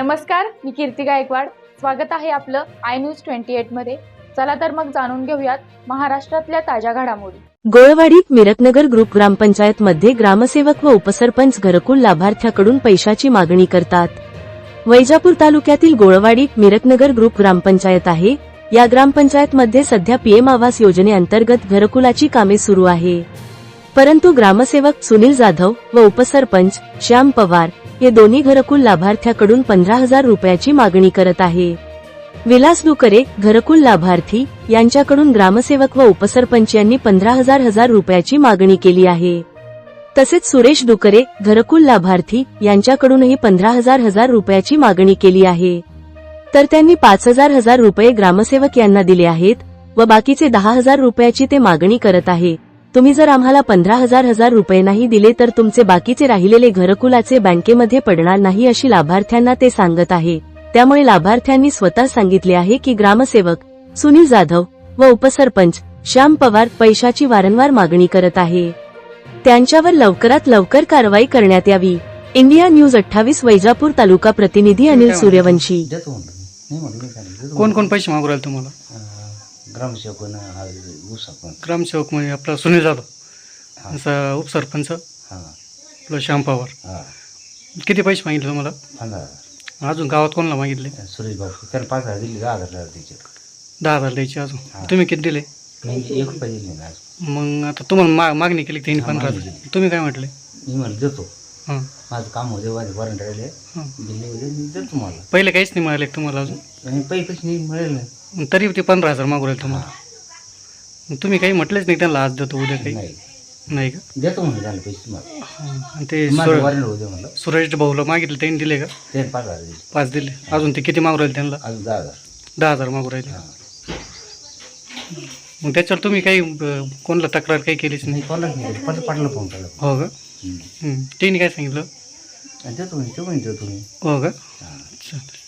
नमस्कार मी कीर्ती गायकवाड. स्वागत आहे आपलं आय न्यूज ट्वेंटी एटमध्ये. चला तर मग जाणून घेऊयात महाराष्ट्रातल्या ताज्या घडामोडी. गोळवाडीत मिरकनगर ग्रुप ग्रामपंचायत मध्ये ग्रामसेवक व उपसरपंच घरकुल लाभार्थ्याकडून पैशाची मागणी करतात. वैजापूर तालुक्यातील गोळवाडी मिरकनगर ग्रुप ग्रामपंचायत आहे. या ग्रामपंचायत मध्ये सध्या पीएम आवास योजनेअंतर्गत घरकुलाची कामे सुरू आहे. परंतु ग्रामसेवक सुनील जाधव व उपसरपंच श्याम पवार हे दोन्ही घरकुल लाभार्थ्याकडून पंधरा हजार रुपयाची मागणी करत आहे. विलास दुकरे घरकुल लाभार्थी यांच्याकडून ग्रामसेवक व उपसरपंच यांनी पंधरा हजार हजार रुपयाची मागणी केली आहे. तसेच सुरेश दुकरे घरकुल लाभार्थी यांच्याकडूनही पंधरा हजार हजार रुपयाची मागणी केली आहे. तर त्यांनी पाच हजार हजार रुपये ग्रामसेवक यांना दिले आहेत व बाकीचे दहा हजार रुपयाची ते मागणी करत आहे. तुम्ही जर आम्हाला पंधरा हजार हजार रुपये नाही दिले तर तुमचे बाकीचे राहिलेले घरकुलाचे बँकेमध्ये पडणार नाही अशी लाभार्थ्यांना ते सांगत आहे. त्यामुळे लाभार्थ्यांनी स्वतः सांगितले आहे की ग्रामसेवक सुनील जाधव व उपसरपंच श्याम पवार पैशाची वारंवार मागणी करत आहे. त्यांच्यावर लवकरात लवकर कारवाई करण्यात यावी. इंडिया न्यूज अठ्ठावीस वैजापूर तालुका प्रतिनिधी अनिल सूर्यवंशी. कोण कोण पैसे मागू राहिले तुम्हाला? अं, ग्रामसेवकानं हा पण ग्रामसेवक म्हणजे आपला सुनील जाधव हा. असा उपसरपंच हा. आपला श्याम पवार. हा. किती पैसे मागितले तुम्हाला? पंधरा. अजून गावात कोणाला मागितले? सुरेश भाऊ. त्याला पाच हजार दिले दहा हजार तिचे दहा हजार द्यायचे अजून. हा. तुम्ही किती दिले? एक रुपये दिले ना आज मग आता तुम्हाला मा मागणी केली त्यांनी हा, पंधरा मागणी हजार तुम्ही काय म्हटले? मी म्हणलं देतो. माझं काम होते माझे वॉरंट राहिले. दिले होते मी देतो मला पहिले काहीच नाही मिळाले तुम्हाला अजून? आणि पैसे नाही मिळेल ना तरी ते पंधरा हजार मागू राहिले तुम्हाला मग तुम्ही काही म्हटलेच नाही त्यांना आज देतो उद्या काही? नाही. नाही का? देतो म्हणलं त्याला पैसे मला हां. आणि ते माझं सुर- वॉरंट होते म्हणलं. सुरेश भाऊला मागितले त्यांनी दिले का? ते पाच हजार दिले. पाच दिले. अजून ते किती मागू राहिले त्यांना? अजून दहा हजार. दहा हजार मागू राहिले. हा. मग त्याच्यावर तुम्ही काही अं, कोणाला तक्रार काही केलीच नाही? नाही कोणालाच नाही दिले. पट पाटलं फोन केला. हो का? हम्म. त्यांनी काय सांगितलं आणि देतो म्हणे ते पण देतो मी हो का. चालेल